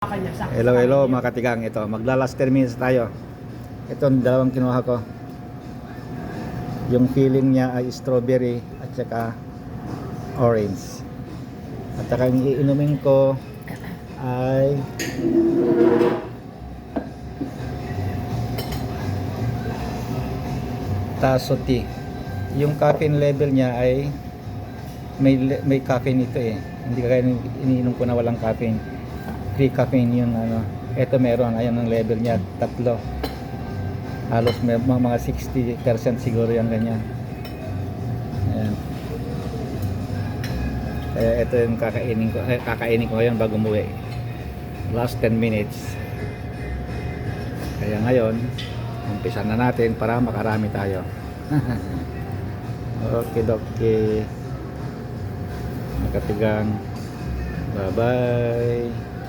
Hello, hello mga katigang. Ito, magla last 10 minutes tayo. Ito, ang dalawang kinuha ko. Yung feeling niya ay strawberry at saka orange. At saka yung iinumin ko ay taso tea. Yung caffeine level niya ay may may caffeine ito eh. Hindi kagaya ng iniinom ko na walang caffeine. Free caffeine yung ano. Ito meron, ayan ang level niya, tatlo. Halos may mga, mga 60% siguro yung ganyan. Ayan. Kaya ito yung kakainin ko, eh, kakainin ko ngayon bago umuwi. Last 10 minutes. Kaya ngayon, umpisa na natin para makarami tayo. okay, okay. Makatigang. Bye-bye.